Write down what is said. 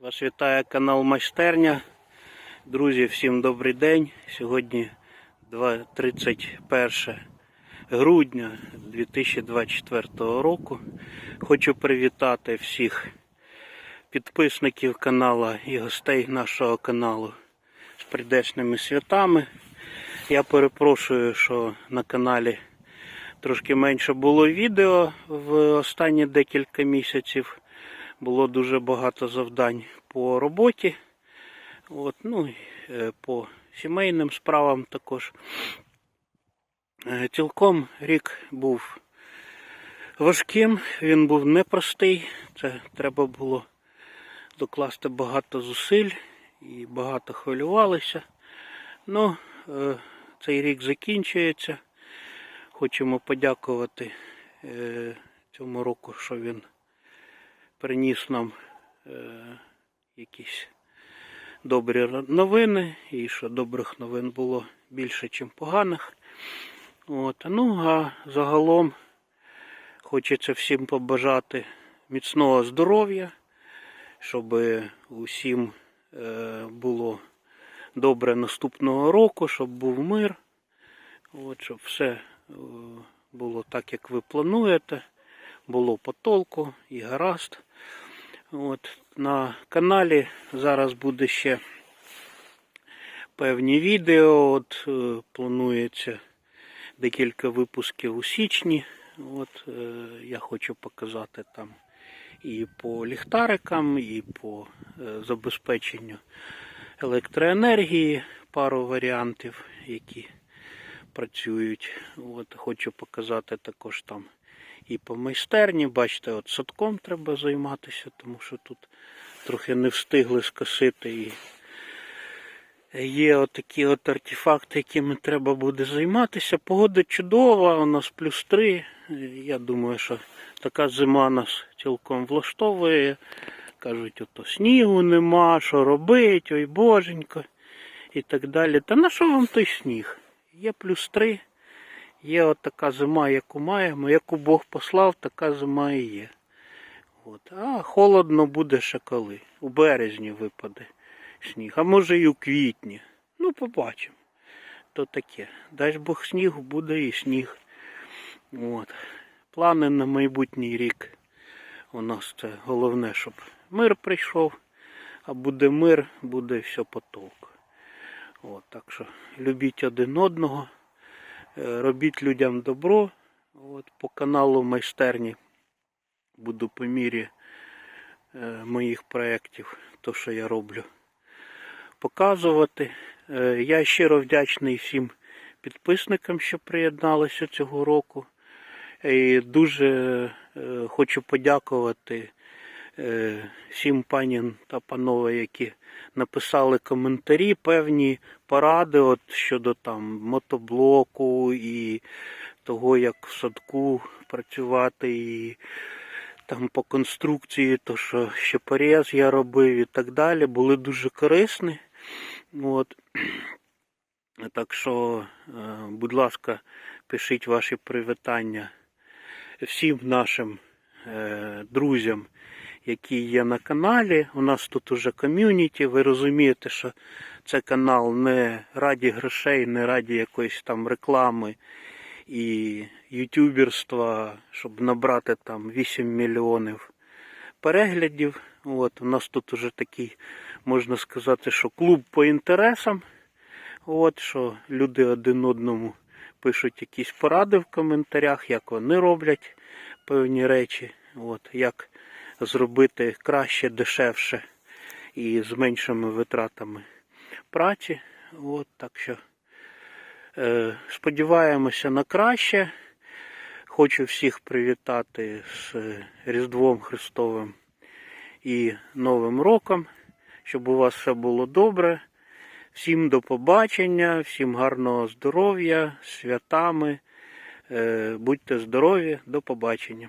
Вас вітає канал Майстерня. Друзі, всім добрий день. Сьогодні 31 грудня 2024 року. Хочу привітати всіх підписників канала і гостей нашого каналу з прийдешними святами. Я перепрошую, що на каналі трошки менше було відео в останні декілька місяців. Було дуже багато завдань по роботі. От, ну, е, по сімейним справам також. Е, Цілком рік був важким, він був непростий. Це треба було докласти багато зусиль і багато хвилювалися. Ну, е, цей рік закінчується. Хочемо подякувати цьому року, що він приніс нам е, якісь добрі новини, і що добрих новин було більше, ніж поганих. От. Ну, а загалом хочеться всім побажати міцного здоров'я, щоб усім е, було добре наступного року, щоб був мир, от, щоб все е, було так, як ви плануєте було по толку і гаразд. От, на каналі зараз буде ще певні відео. От, е, планується декілька випусків у січні. От, е, я хочу показати там і по ліхтарикам, і по е, забезпеченню електроенергії пару варіантів, які працюють. От, хочу показати також там і по майстерні. Бачите, от садком треба займатися, тому що тут трохи не встигли скосити. І є отакі от артефакти, якими треба буде займатися. Погода чудова, у нас плюс 3. Я думаю, що така зима нас цілком влаштовує. Кажуть, ото снігу нема, що робить, ой боженько, і так далі. Та на що вам той сніг? Є плюс 3. Є от така зима, яку маємо, яку Бог послав, така зима і є. От. А холодно буде ще коли. У березні випаде сніг, а може і у квітні. Ну, побачимо. То таке. Дай Бог снігу, буде і сніг. От. Плани на майбутній рік. У нас це головне, щоб мир прийшов. А буде мир, буде все по толку. От, так що любіть один одного. Е, робіть людям добро. От, по каналу майстерні буду по мірі е, моїх проєктів, то, що я роблю, показувати. Е, я щиро вдячний всім підписникам, що приєдналися цього року. І дуже хочу подякувати всім паням та панове, які написали коментарі, певні поради от щодо там мотоблоку і того, як в садку працювати, і там по конструкції, то що ще поріз я робив і так далі, були дуже корисні. От. Так що, е, будь ласка, пишіть ваші привітання всім нашим е, друзям, які є на каналі. У нас тут уже ком'юніті. Ви розумієте, що це канал не раді грошей, не раді якоїсь там реклами і ютуберства, щоб набрати там 8 мільйонів переглядів. От, у нас тут уже такий, можна сказати, що клуб по інтересам. От, що люди один одному пишуть якісь поради в коментарях, як вони роблять певні речі, от, як зробити краще, дешевше і з меншими витратами праці. От, так що е, сподіваємося на краще. Хочу всіх привітати з Різдвом Христовим і Новим роком, щоб у вас все було добре. Всім до побачення, всім гарного здоров'я, святами. Е, Будьте здорові, до побачення.